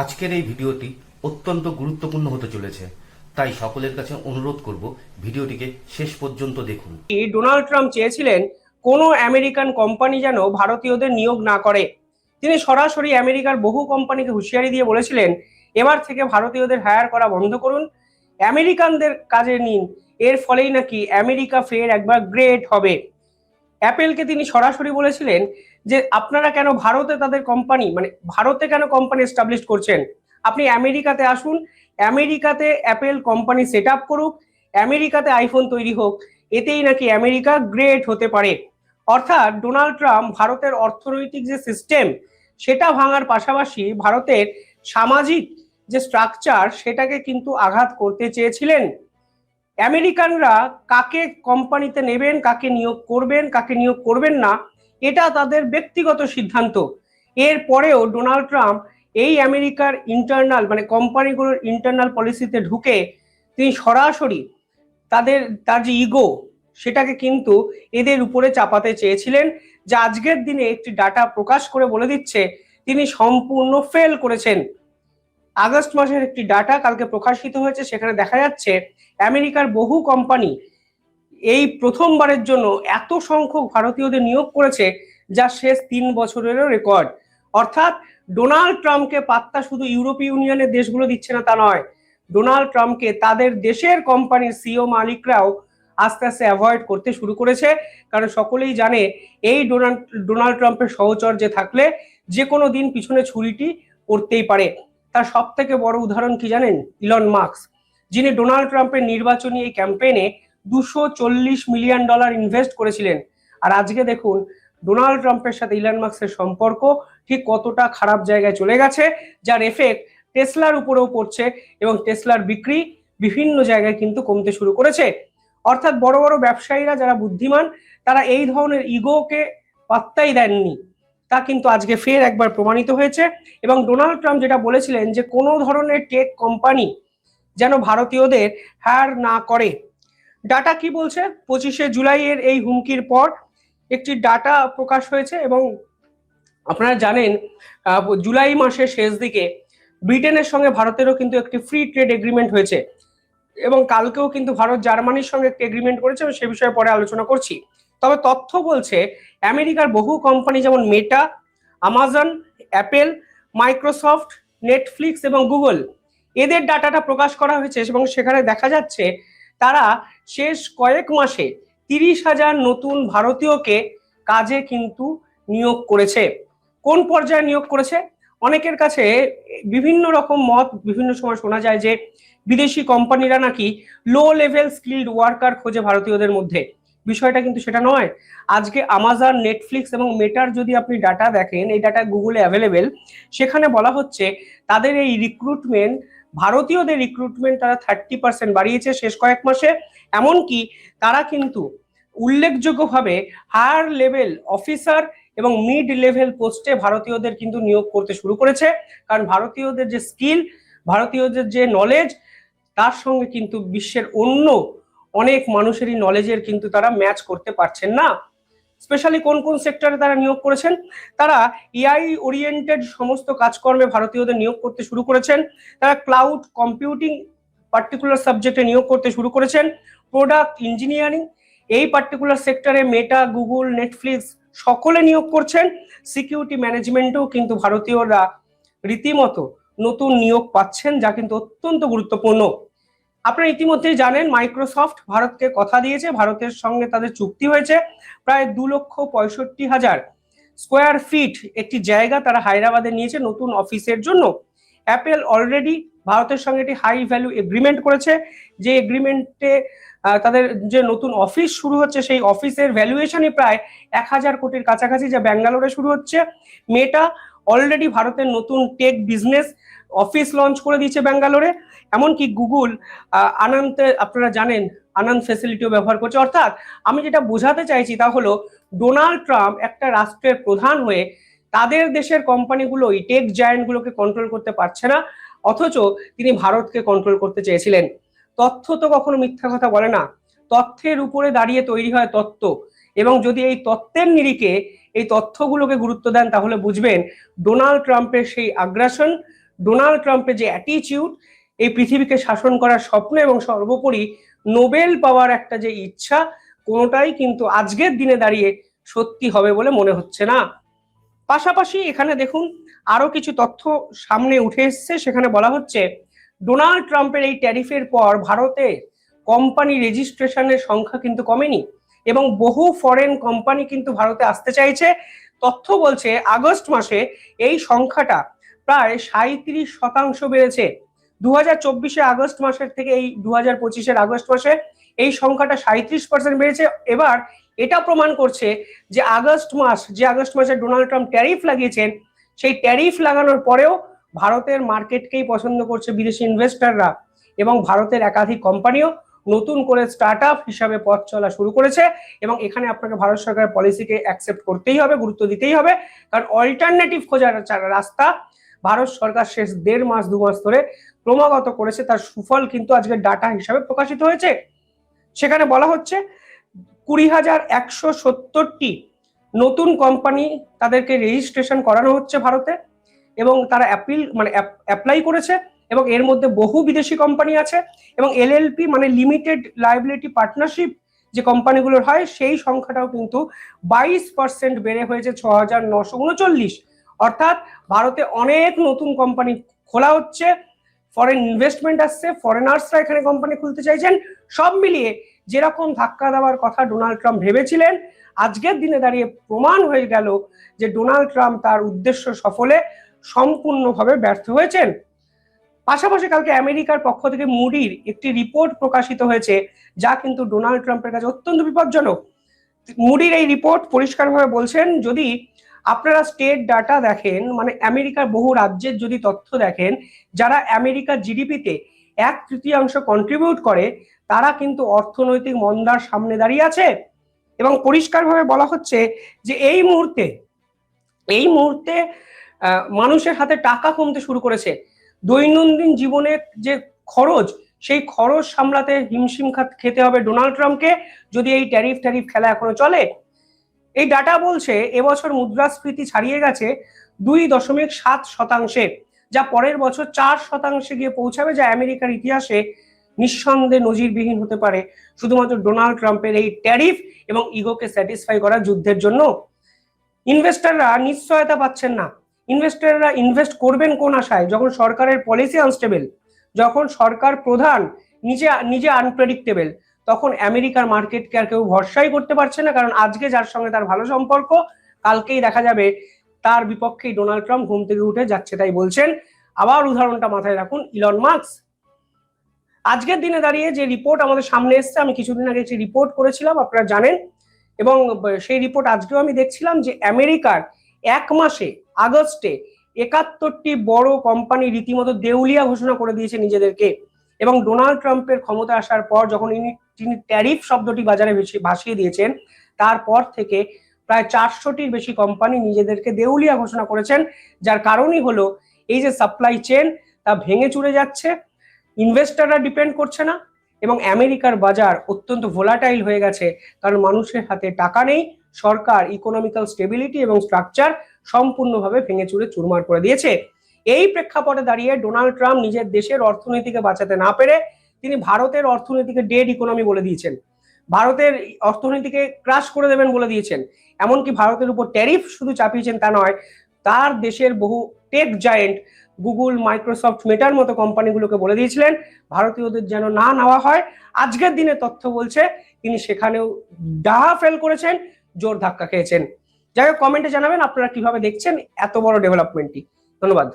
আজকের এই ভিডিওটি অত্যন্ত গুরুত্বপূর্ণ হতে চলেছে, তাই সকলের কাছে অনুরোধ করব ভিডিওটিকে শেষ পর্যন্ত দেখুন। ডোনাল্ড ট্রাম্প চেয়েছিলেন কোনো আমেরিকান কোম্পানি যেন ভারতীয়দের নিয়োগ না করে? তিনি সরাসরি আমেরিকার বহু কোম্পানিকে হুঁশিয়ারি দিয়ে বলেছিলেন, এবার থেকে ভারতীয়দের হায়ার করা বন্ধ করুন। আমেরিকানদের কাজে নিন। এর ফলেই নাকি আমেরিকা ফের একবার গ্রেট হবে। অ্যাপেলকে তিনি সরাসরি বলেছিলেন যে আপনারা কেন ভারতে তাদের কোম্পানি মানে ভারতে কেন কোম্পানি এস্টাবলিশ করছেন? আপনি আমেরিকাতে আসুন, আমেরিকাতে অ্যাপেল কোম্পানি সেট আপ করুক, আমেরিকাতে আইফোন তৈরি হোক, এতেই নাকি আমেরিকা গ্রেট হতে পারে। অর্থাৎ ডোনাল্ড ট্রাম্প ভারতের অর্থনৈতিক যে সিস্টেম সেটা ভাঙার পাশাপাশি ভারতের সামাজিক যে স্ট্রাকচার সেটাকে কিন্তু আঘাত করতে চেয়েছিলেন। আমেরিকানরা কাকে কোম্পানিতে নেবেন, কাকে নিয়োগ করবেন, কাকে নিয়োগ করবেন না, এটা তাদের ব্যক্তিগত সিদ্ধান্ত। এর পরেও ডোনাল্ড ট্রাম্প এই আমেরিকার ইন্টারনাল মানে কোম্পানিগুলোর ইন্টারনাল পলিসিতে ঢুকে তিনি সরাসরি তাদের, তার যে ইগো সেটাকে কিন্তু এদের উপরে চাপাতে চেয়েছিলেন, যা আজকের দিনে একটি ডাটা প্রকাশ করে বলে দিচ্ছে, তিনি সম্পূর্ণ ফেল করেছেন। আগস্ট মাসের একটি ডাটা কালকে প্রকাশিত হয়েছে, সেখানে দেখা যাচ্ছে আমেরিকার বহু কোম্পানি এই প্রথমবারের জন্য এত সংখ্যক ভারতীয়দের নিয়োগ করেছে, যা শেষ তিন বছরেরও রেকর্ড। অর্থাৎ ডোনাল্ড ট্রাম্পকে পাত্তা শুধু ইউরোপীয় ইউনিয়নের দেশগুলো দিচ্ছে না, তা নয়। ডোনাল্ড ট্রাম্পকে তাদের দেশের কোম্পানির সিও মালিকরাও আস্তে আস্তে অ্যাভয়েড করতে শুরু করেছে, কারণ সকলেই জানে এই ডোনাল্ড ডোনাল্ড ট্রাম্পের সহচর্যে থাকলে যে কোনো দিন পিছনে ছুরিটি পড়তেই পারে। তার সব থেকে বড় উদাহরণ কি জানেন? ইলন মার্কস যিনি ডোনাল্ড ট্রাম্পের নির্বাচনী এই ক্যাম্পেইনে দুশো চল্লিশ মিলিয়ন ডলার ইনভেস্ট করেছিলেন। আর আজকে দেখুন ডোনাল্ড ট্রাম্পের সাথে ইলন মার্কসের সম্পর্ক ঠিক কতটা খারাপ জায়গায় চলে গেছে, যার এফেক্ট টেসলার উপরেও পড়ছে এবং টেসলার বিক্রি বিভিন্ন জায়গায় কিন্তু কমতে শুরু করেছে। অর্থাৎ বড় বড় ব্যবসায়ীরা যারা বুদ্ধিমান, তারা এই ধরনের ইগোকে পাত্তাই দেননি। তা কিন্তু আজকে ফের একবার প্রমাণিত হয়েছে এবং ডোনাল্ড ট্রাম্প যেটা বলেছিলেন যে কোনো ধরনের টেক কোম্পানি যেন ভারতীয়দের হার না করে। ডাটা কি বলছে? পঁচিশে জুলাইয়ের এই হুমকির পর একটি ডাটা প্রকাশ হয়েছে এবং আপনারা জানেন জুলাই মাসের শেষ দিকে ব্রিটেনের সঙ্গে ভারতেরও কিন্তু একটি ফ্রি ট্রেড এগ্রিমেন্ট হয়েছে এবং কালকেও কিন্তু ভারত জার্মানির সঙ্গে একটি এগ্রিমেন্ট করেছে এবং সে বিষয়ে পরে আলোচনা করছি। তবে তথ্য বলছে, আমেরিকার বহু কোম্পানি যেমন Meta Amazon Apple Microsoft Netflix এবং গুগল এদের ডাটাটা প্রকাশ করা হয়েছে এবং সেখানে দেখা যাচ্ছে তারা শেষ কয়েক মাসে তিরিশ হাজার নতুন ভারতীয়কে কাজে কিন্তু নিয়োগ করেছে। কোন পর্যায়ে নিয়োগ করেছে? অনেকের কাছে বিভিন্ন রকম মত, বিভিন্ন সময় শোনা যায় যে বিদেশি কোম্পানিরা নাকি লো লেভেল স্কিল্ড ওয়ার্কার খোঁজে ভারতীয়দের মধ্যে। বিষয়টা কিন্তু সেটা নয়। আজকে আমাজন নেটফ্লিক্স এবং মেটার যদি আপনি ডাটা দেখেন, এই ডাটা গুগলে অ্যাভেলেবেল সেখানে বলা হচ্ছে তাদের এই রিক্রুটমেন্ট ভারতীয়দের রিক্রুটমেন্ট তারা থার্টি পার্সেন্ট বাড়িয়েছে শেষ কয়েক মাসে। এমনকি তারা কিন্তু উল্লেখযোগ্যভাবে হায়ার লেভেল অফিসার এবং মিড লেভেল পোস্টে ভারতীয়দের কিন্তু নিয়োগ করতে শুরু করেছে। কারণ ভারতীয়দের যে স্কিল ভারতীয়দের যে নলেজ তার সঙ্গে কিন্তু বিশ্বের অন্য অনেক মানুষেরই নলেজের কিন্তু তারা ম্যাচ করতে পারছেন না। স্পেশালি কোন কোন সেক্টরে তারা নিয়োগ করেছেন? তারা এআই ওরিয়েন্টেড সমস্ত কাজকর্মে ভারতীয়দের নিয়োগ করতে শুরু করেছেন। তারা ক্লাউড কম্পিউটিং পার্টিকুলার সাবজেক্টে নিয়োগ করতে শুরু করেছেন। প্রোডাক্ট ইঞ্জিনিয়ারিং এই পার্টিকুলার সেক্টরে মেটা গুগল নেটফ্লিক্স সকলে নিয়োগ করছেন। সিকিউরিটি ম্যানেজমেন্টেও কিন্তু ভারতীয়রা রীতিমতো নতুন নিয়োগ পাচ্ছেন, যা কিন্তু অত্যন্ত গুরুত্বপূর্ণ। আপনারা ইতিমধ্যেই জানেন, মাইক্রোসফট ভারতকে কথা দিয়েছে, ভারতের সঙ্গে তাদের চুক্তি হয়েছে। প্রায় দু লক্ষ পঁয়ষট্টি হাজার স্কোয়ার ফিট একটি জায়গা তারা হায়দ্রাবাদে নিয়েছে নতুন অফিসের জন্য। অ্যাপেল অলরেডি ভারতের সঙ্গে একটি হাই ভ্যালু এগ্রিমেন্ট করেছে। যে এগ্রিমেন্টে তাদের যে নতুন অফিস শুরু হচ্ছে, সেই অফিসের ভ্যালুয়েশনই প্রায় এক হাজার কোটির কাছাকাছি, যা ব্যাঙ্গালোরে শুরু হচ্ছে। মেটা অলরেডি ভারতের নতুন টেক বিজনেস অফিস লঞ্চ করে দিয়েছে ব্যাঙ্গালোরে। এমনকি গুগল আনন্দে আপনারা জানেন, আনন্দ ফেসিলিটিও ব্যবহার করছে। অর্থাৎ আমি যেটা বোঝাতে চাইছি তা হলো ডোনাল্ড ট্রাম্প একটা রাষ্ট্রের প্রধান হয়ে তাদের দেশের কোম্পানিগুলো এই টেক জায়ান্টগুলোকে কন্ট্রোল করতে পারছে না, অথচ তিনি ভারতকে কন্ট্রোল করতে চেয়েছিলেন। তথ্য তো কখনো মিথ্যা কথা বলে না। তথ্যের উপরে দাঁড়িয়ে তৈরি হয় তত্ত্ব। এবং যদি এই তত্ত্বের নিরিখে এই তথ্যগুলোকে গুরুত্ব দেন, তাহলে বুঝবেন ডোনাল্ড ট্রাম্পের সেই আগ্রাসন ডোনাল্ড ট্রাম্পের যে অ্যাটিচিউড এই পৃথিবীকে শাসন করার স্বপ্ন এবং সর্বোপরি নোবেল পাওয়ার একটা যে ইচ্ছা, কোনোটাই কিন্তু আজকের দিনে দাঁড়িয়ে সত্যি হবে বলে মনে হচ্ছে না। পাশাপাশি এখানে দেখুন আরও কিছু তথ্য সামনে উঠে এসছে। সেখানে বলা হচ্ছে, ডোনাল্ড ট্রাম্পের এই ট্যারিফের পর ভারতে কোম্পানি রেজিস্ট্রেশনের সংখ্যা কিন্তু কমেনি এবং বহু ফরেন কোম্পানি কিন্তু ভারতে আসতে চাইছে। তথ্য বলছে, আগস্ট মাসে এই সংখ্যাটা প্রায় সাঁত্রিশ শতাংশ বেড়েছে। দু হাজার চব্বিশে আগস্ট মাসের থেকে এই দু হাজার পঁচিশের আগস্ট মাসে এই সংখ্যাটা সাঁত্রিশ পার্সেন্ট বেড়েছে। এবার এটা প্রমাণ করছে যে আগস্ট মাস, যে আগস্ট মাসে ডোনাল্ড ট্রাম্প ট্যারিফ লাগিয়েছেন, সেই ট্যারিফ লাগানোর পরেও ভারতের মার্কেটকেই পছন্দ করছে বিদেশি ইনভেস্টররা এবং ভারতের একাধিক কোম্পানিও নতুন করে স্টার্ট আপ হিসাবে পথ চলা শুরু করেছে এবং এখানে আপনাকে ভারত সরকারের পলিসিকে অ্যাকসেপ্ট করতেই হবে, গুরুত্ব দিতেই হবে। কারণ অল্টারনেটিভ খোঁজার রাস্তা ভারত সরকার শেষ দেড় মাস, দু মাস ধরে ক্রমাগত করেছে, তার সুফল কিন্তু আজকের ডাটা হিসাবে প্রকাশিত হয়েছে। সেখানে বলা হচ্ছে, কুড়ি হাজার একশো সত্তরটি নতুন কোম্পানি তাদেরকে রেজিস্ট্রেশন করানো হচ্ছে ভারতে এবং তারা অ্যাপিল মানে অ্যাপ্লাই করেছে এবং এর মধ্যে বহু বিদেশি কোম্পানি আছে এবং এলএলপি মানে লিমিটেড লাইবিলিটি পার্টনারশিপ যে কোম্পানিগুলোর হয়, সেই সংখ্যাটাও কিন্তু বাইশ পার্সেন্ট বেড়ে হয়েছে ছ হাজার নশো উনচল্লিশ। অর্থাৎ ভারতে অনেক নতুন কোম্পানি খোলা হচ্ছে। ফরেন ইনভেস্টমেন্ট আসছে ফরেনার্সরা এখানে কোম্পানি খুলতে চাইছেন। সব মিলিয়ে যেরকম ধাক্কা দেওয়ার কথা ডোনাল্ড ট্রাম্প ভেবেছিলেন, আজকের দিনে দাঁড়িয়ে প্রমাণ হয়ে গেল যে ডোনাল্ড ট্রাম্প তার উদ্দেশ্য সফলে সম্পূর্ণভাবে ব্যর্থ হয়েছেন। পাশাপাশি কালকে আমেরিকার পক্ষ থেকে মুডির একটি রিপোর্ট প্রকাশিত হয়েছে, যা কিন্তু ডোনাল্ড ট্রাম্পের কাছে অত্যন্ত বিপজ্জনক। মুডির এই রিপোর্ট পরিষ্কারভাবে বলছেন, যদি আপনারা স্টেট ডাটা দেখেন মানে আমেরিকার বহু রাজ্যের যদি তথ্য দেখেন, যারা আমেরিকার জিডিপিতে এক তৃতীয়াংশ কন্ট্রিবিউট করে, তারা কিন্তু অর্থনৈতিক মন্দার সামনে দাঁড়িয়ে আছে। এবং পরিষ্কারভাবে বলা হচ্ছে যে এই মুহূর্তে এই মুহূর্তে মানুষের হাতে টাকা কমতে শুরু করেছে। দৈনন্দিন জীবনের যে খরচ, সেই খরচ সামলাতে হিমশিম খাত- খেতে হবে ডোনাল্ড ট্রাম্পকে। যদি এই ট্যারিফ ট্যারিফ খেলা এখনও চলে এই ডাটা বলছে এবছর মুদ্রাস্ফীতি ছাড়িয়ে গেছে দুই দশমিক সাত শতাংশে, যা পরের বছর চার শতাংশে গিয়ে পৌঁছাবে, যা আমেরিকার ইতিহাসে নিঃসন্দেহে নজিরবিহীন হতে পারে। শুধুমাত্র ডোনাল্ড ট্রাম্পের এই ট্যারিফ এবং ইগোকে স্যাটিসফাই করা যুদ্ধের জন্য ইনভেস্টররা নিশ্চয়তা পাচ্ছেন না। ইনভেস্টররা ইনভেস্ট করবেন কোন আশায়? যখন সরকারের পলিসি আনস্টেবল যখন সরকার প্রধান, নিজে নিজে আনপ্রেডিক্টেবল তখন আমেরিকার মার্কেটকে আর কেউ ভরসাই করতে পারছে না, কারণ আজকে যার সঙ্গে তার ভালো সম্পর্ক, কালকেই দেখা যাবে তার বিপক্ষেই ডোনাল্ড ট্রাম্প ঘুম থেকে উঠে যাচ্ছে তাই বলছেন। আবার উদাহরণটা মাথায় রাখুন ইলন মার্কস আজকের দিনে দাঁড়িয়ে যে রিপোর্ট আমাদের সামনে এসছে, আমি কিছুদিন আগে একটি রিপোর্ট করেছিলাম, আপনারা জানেন, এবং সেই রিপোর্ট আজকেও আমি দেখছিলাম যে আমেরিকার এক মাসে, আগস্টে, একাত্তরটি বড় কোম্পানি রীতিমতো দেউলিয়া ঘোষণা করে দিয়েছে নিজেদেরকে। এবং ডোনাল্ড ট্রাম্পের ক্ষমতা আসার পর যখন তিনি ট্যারিফ শব্দটি বাজারে বেশি- ভাসিয়ে দিয়েছেন, তারপর থেকে প্রায় চারশোটির বেশি কোম্পানি নিজেদেরকে দেউলিয়া ঘোষণা করেছেন, যার কারণই হলো এই যে সাপ্লাই চেন তা ভেঙে চুরে যাচ্ছে ইনভেস্টাররা ডিপেন্ড করছে না, এবং আমেরিকার বাজার অত্যন্ত ভোলাটাইল হয়ে গেছে, কারণ মানুষের হাতে টাকা নেই, সরকার ইকোনমিক্যাল স্টেবিলিটি এবং স্ট্রাকচার সম্পূর্ণভাবে ভেঙে চুরে চুরমার করে দিয়েছে। এই প্রেক্ষাপটে দাঁড়িয়ে ডোনাল্ড ট্রাম্প নিজের দেশের অর্থনীতিকে বাঁচাতে না পেরে তিনি ভারতের অর্থনীতিকে ডেড ইকোনমি বলে দিয়েছেন। ভারতের অর্থনীতিকে ক্রাশ করে দেবেন বলে দিয়েছেন। এমনকি ভারতের উপর ট্যারিফ শুধু চাপিয়েছেন তা নয়, তার দেশের বহু টেক জায়েন্ট গুগল, মাইক্রোসফট, মেটার মতো কোম্পানিগুলোকে বলে দিয়েছিলেন, ভারতীয়দের যেন না নেওয়া হয়। আজকের দিনে তথ্য বলছে, তিনি সেখানেও ডাহা ফেল করেছেন, জোর ধাক্কা খেয়েছেন। যাই হোক, কমেন্টে জানাবেন আপনারা কীভাবে দেখছেন এত বড় ডেভেলপমেন্টটি। ধন্যবাদ।